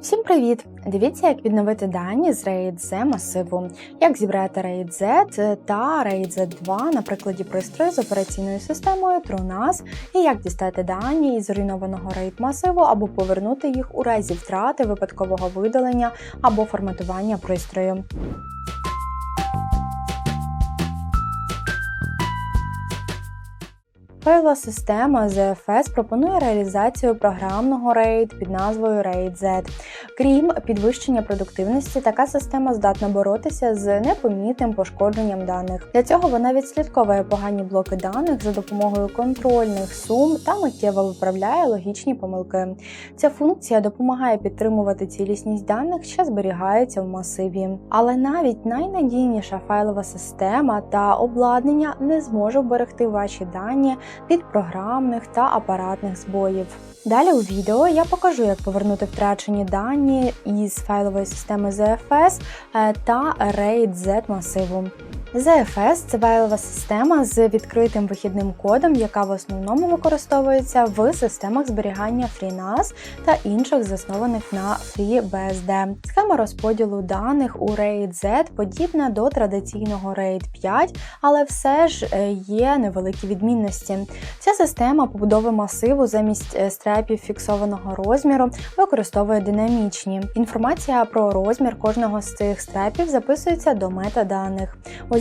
Всім привіт! Дивіться, як відновити дані з RAID Z масиву, як зібрати RAID Z та RAID Z2 на прикладі пристрою з операційною системою TrueNAS і як дістати дані із зруйнованого RAID масиву або повернути їх у разі втрати, випадкового видалення або форматування пристрою. Файлова система ZFS пропонує реалізацію програмного RAID під назвою RAID Z. Крім підвищення продуктивності, така система здатна боротися з непомітним пошкодженням даних. Для цього вона відслідковує погані блоки даних за допомогою контрольних сум та миттєво виправляє логічні помилки. Ця функція допомагає підтримувати цілісність даних, що зберігаються в масиві. Але навіть найнадійніша файлова система та обладнання не зможе вберегти ваші дані від програмних та апаратних збоїв. Далі у відео я покажу, як повернути втрачені дані із файлової системи ZFS е, та RAID Z масиву. ZFS – це файлова система з відкритим вихідним кодом, яка в основному використовується в системах зберігання FreeNAS та інших заснованих на FreeBSD. Схема розподілу даних у RAID Z подібна до традиційного RAID 5, але все ж е, є невеликі відмінності. Ця система побудови масиву замість е, стрепів фіксованого розміру використовує динамічні. Інформація про розмір кожного з цих стрепів записується до метаданих.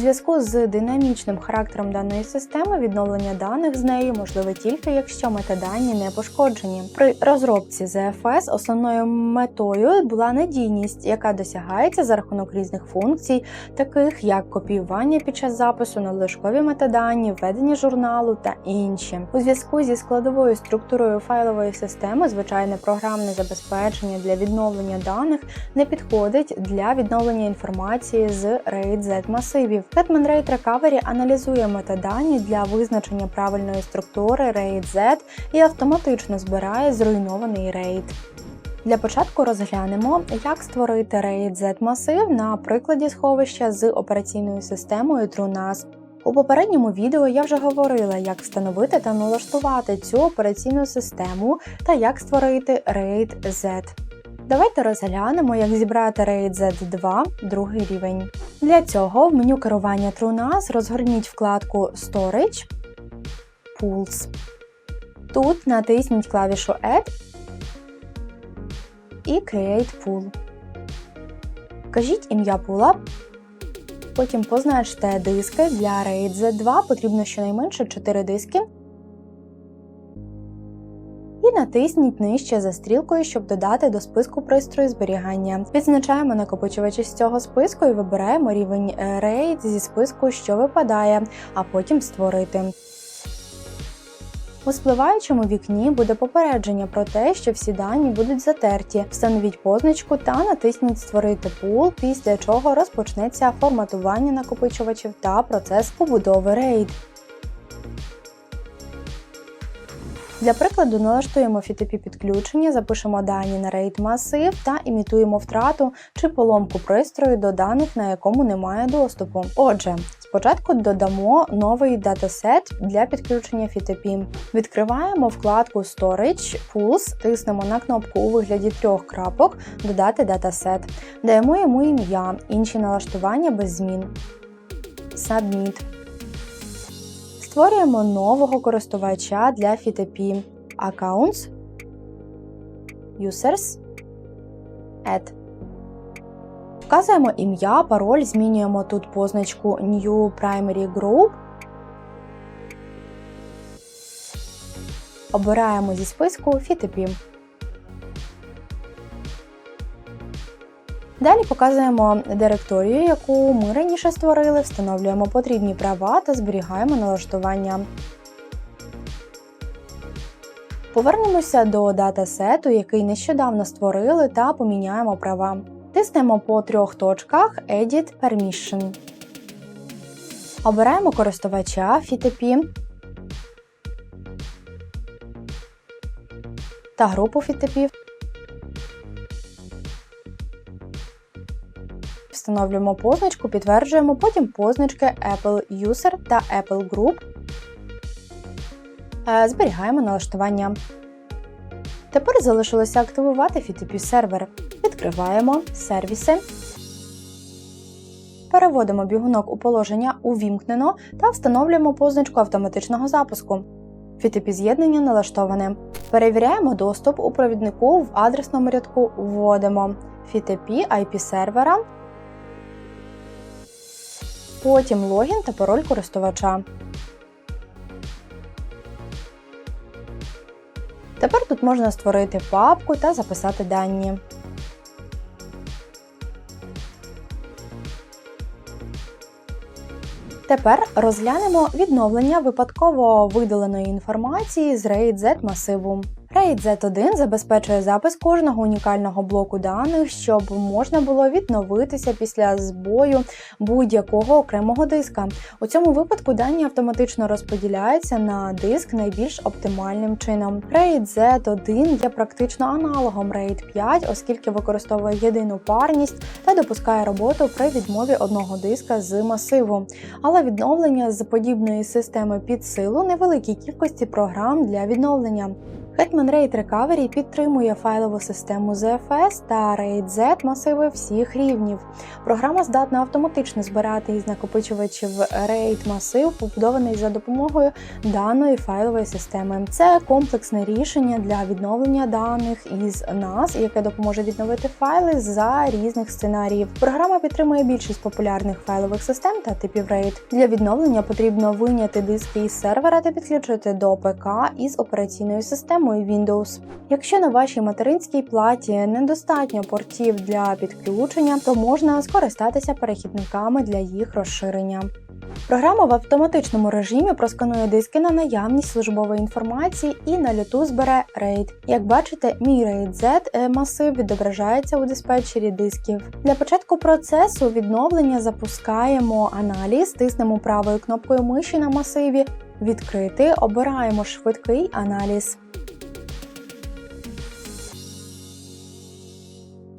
Зв'язку з динамічним характером даної системи відновлення даних з нею можливе тільки якщо метадані не пошкоджені. При розробці ZFS основною метою була надійність, яка досягається за рахунок різних функцій, таких як копіювання під час запису, надлишкові метадані, введення журналу та інші. У зв'язку зі складовою структурою файлової системи звичайне програмне забезпечення для відновлення даних не підходить для відновлення інформації з RAID Z масивів. Hetman RAID Recovery аналізує метадані для визначення правильної структури RAID Z і автоматично збирає зруйнований RAID. Для початку розглянемо, як створити RAID Z масив на прикладі сховища з операційною системою TrueNAS. У попередньому відео я вже говорила, як встановити та налаштувати цю операційну систему та як створити RAID Z. Давайте розглянемо, як зібрати RAID Z2 другий рівень. Для цього в меню керування TrueNAS розгорніть вкладку Storage Pools. Тут натисніть клавішу Add і Create Pool. Вкажіть ім'я пула, потім позначте диски. Для RAID Z2 потрібно щонайменше 4 диски. Натисніть нижче за стрілкою, щоб додати до списку пристрою зберігання. Відзначаємо накопичувачі з цього списку і вибираємо рівень RAID зі списку, що випадає, а потім створити. У спливаючому вікні буде попередження про те, що всі дані будуть затерті. Встановіть позначку та натисніть Створити пул, після чого розпочнеться форматування накопичувачів та процес побудови RAID. Для прикладу налаштуємо FTP підключення, запишемо дані на RAID масив та імітуємо втрату чи поломку пристрою до даних, на якому немає доступу. Отже, спочатку додамо новий датасет для підключення FTP. Відкриваємо вкладку Storage Pools, тиснемо на кнопку у вигляді трьох крапок Додати датасет. Даємо йому ім'я, інші налаштування без змін. Submit. Створюємо нового користувача для FTP Accounts, Users, Add. Вказуємо ім'я, пароль, змінюємо тут позначку New Primary Group. Обираємо зі списку FTP. Далі показуємо директорію, яку ми раніше створили, встановлюємо потрібні права та зберігаємо налаштування. Повернемося до датасету, який нещодавно створили, та поміняємо права. Тиснемо по трьох точках Edit Permission. Обираємо користувача FTP та групу FTP. Встановлюємо позначку, підтверджуємо, потім позначки Apple User та Apple Group. Зберігаємо налаштування. Тепер залишилося активувати FTP сервер. Відкриваємо сервіси. Переводимо бігунок у положення Увімкнено та встановлюємо позначку автоматичного запуску. FTP з'єднання налаштоване. Перевіряємо доступ у провіднику в адресному рядку вводимо FTP IP сервера, потім логін та пароль користувача. Тепер тут можна створити папку та записати дані. Тепер розглянемо відновлення випадково видаленої інформації з RAID Z масиву. RAID Z1 забезпечує запис кожного унікального блоку даних, щоб можна було відновитися після збою будь-якого окремого диска. У цьому випадку дані автоматично розподіляються на диск найбільш оптимальним чином. RAID Z1 є практично аналогом RAID 5, оскільки використовує єдину парність та допускає роботу при відмові одного диска з масиву. Але відновлення з подібної системи під силу невеликій кількості програм для відновлення. Hetman RAID Recovery підтримує файлову систему ZFS та RAID Z масиви всіх рівнів. Програма здатна автоматично збирати із накопичувачів RAID масив, побудований за допомогою даної файлової системи. Це комплексне рішення для відновлення даних із NAS, яке допоможе відновити файли за різних сценаріїв. Програма підтримує більшість популярних файлових систем та типів RAID. Для відновлення потрібно виняти диски із сервера та підключити до ПК із операційною системою системою Windows. Якщо на вашій материнській платі недостатньо портів для підключення, то можна скористатися перехідниками для їх розширення. Програма в автоматичному режимі просканує диски на наявність службової інформації і на люту збере RAID. Як бачите, мій RAID Z е, масив відображається у диспетчері дисків. Для початку процесу відновлення запускаємо аналіз, тиснемо правою кнопкою миші на масиві, відкрити, обираємо швидкий аналіз.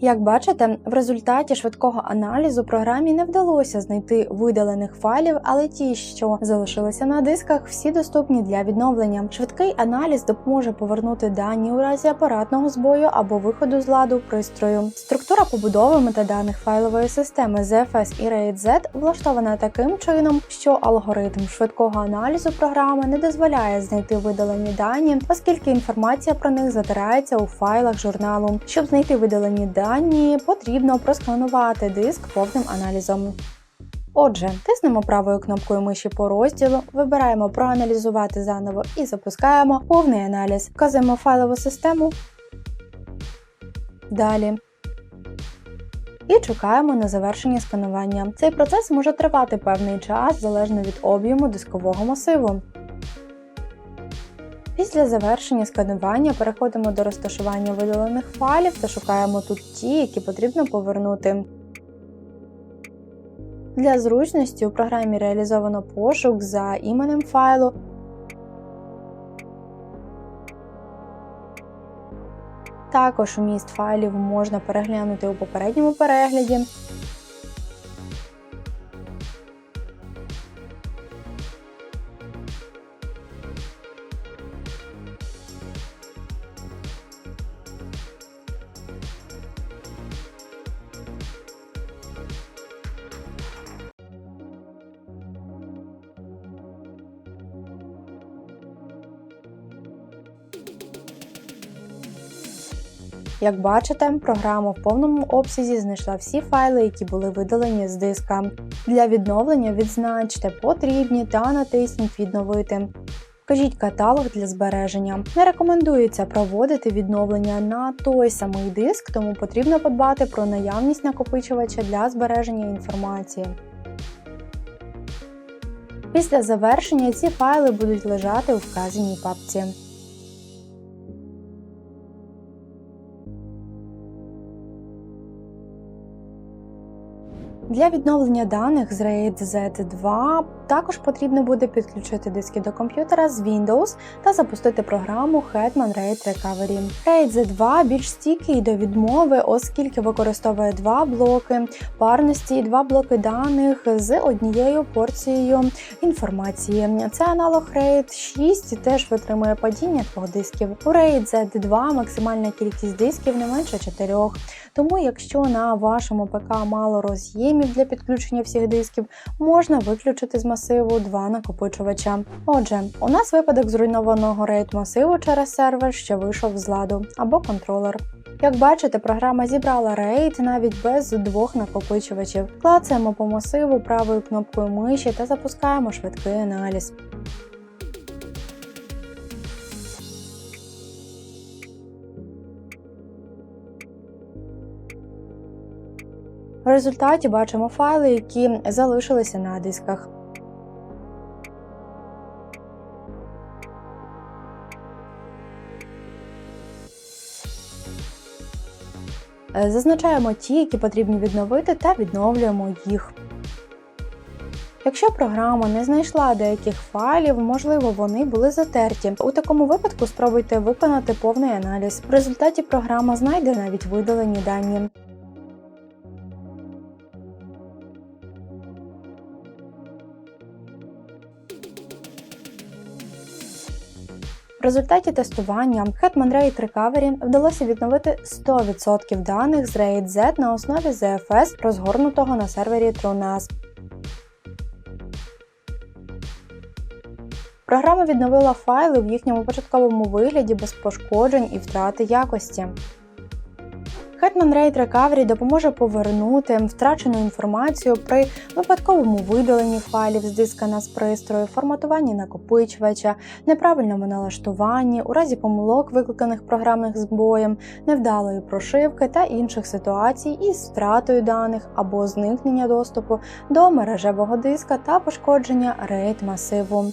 Як бачите, в результаті швидкого аналізу програмі не вдалося знайти видалених файлів, але ті, що залишилися на дисках, всі доступні для відновлення. Швидкий аналіз допоможе повернути дані у разі апаратного збою або виходу з ладу пристрою. Структура побудови метаданих файлової системи ZFS і RAID-Z влаштована таким чином, що алгоритм швидкого аналізу програми не дозволяє знайти видалені дані, оскільки інформація про них затирається у файлах журналу. Щоб знайти видалені дані, дані потрібно просканувати диск повним аналізом. Отже, тиснемо правою кнопкою миші по розділу, вибираємо проаналізувати заново і запускаємо повний аналіз. Вказуємо файлову систему. Далі. І чекаємо на завершення сканування. Цей процес може тривати певний час залежно від об'єму дискового масиву. Після завершення сканування переходимо до розташування видалених файлів та шукаємо тут ті, які потрібно повернути. Для зручності у програмі реалізовано пошук за іменем файлу. Також вміст файлів можна переглянути у попередньому перегляді. Як бачите, програма в повному обсязі знайшла всі файли, які були видалені з диска. Для відновлення відзначте потрібні та натисніть Відновити. Вкажіть каталог для збереження. Не рекомендується проводити відновлення на той самий диск, тому потрібно подбати про наявність накопичувача для збереження інформації. Після завершення ці файли будуть лежати у вказаній папці. Для відновлення даних з RAID Z2 також потрібно буде підключити диски до комп'ютера з Windows та запустити програму Hetman RAID Recovery. RAID Z2 більш стійкий до відмови, оскільки використовує два блоки парності і два блоки даних з однією порцією інформації. Це аналог RAID 6 і теж витримує падіння двох дисків. У RAID Z2 максимальна кількість дисків не менше 4. Тому, якщо на вашому ПК мало роз'ємів для підключення всіх дисків, можна виключити з масиву два накопичувача. Отже, у нас випадок зруйнованого RAID масиву через сервер, що вийшов з ладу, або контролер. Як бачите, програма зібрала RAID навіть без двох накопичувачів. Клацаємо по масиву правою кнопкою миші та запускаємо швидкий аналіз. В результаті бачимо файли, які залишилися на дисках. Зазначаємо ті, які потрібно відновити, та відновлюємо їх. Якщо програма не знайшла деяких файлів, можливо, вони були затерті. У такому випадку спробуйте виконати повний аналіз. В результаті програма знайде навіть видалені дані. В результаті тестування Hetman RAID Recovery вдалося відновити 100% даних з RAID Z на основі ZFS, розгорнутого на сервері TrueNAS. Програма відновила файли в їхньому початковому вигляді без пошкоджень і втрати якості. Hetman RAID Recovery допоможе повернути втрачену інформацію при випадковому видаленні файлів з диска NAS пристрою, форматуванні накопичувача, неправильному налаштуванні, у разі помилок, викликаних програмних збоєм, невдалої прошивки та інших ситуацій із втратою даних або зникнення доступу до мережевого диска та пошкодження RAID масиву.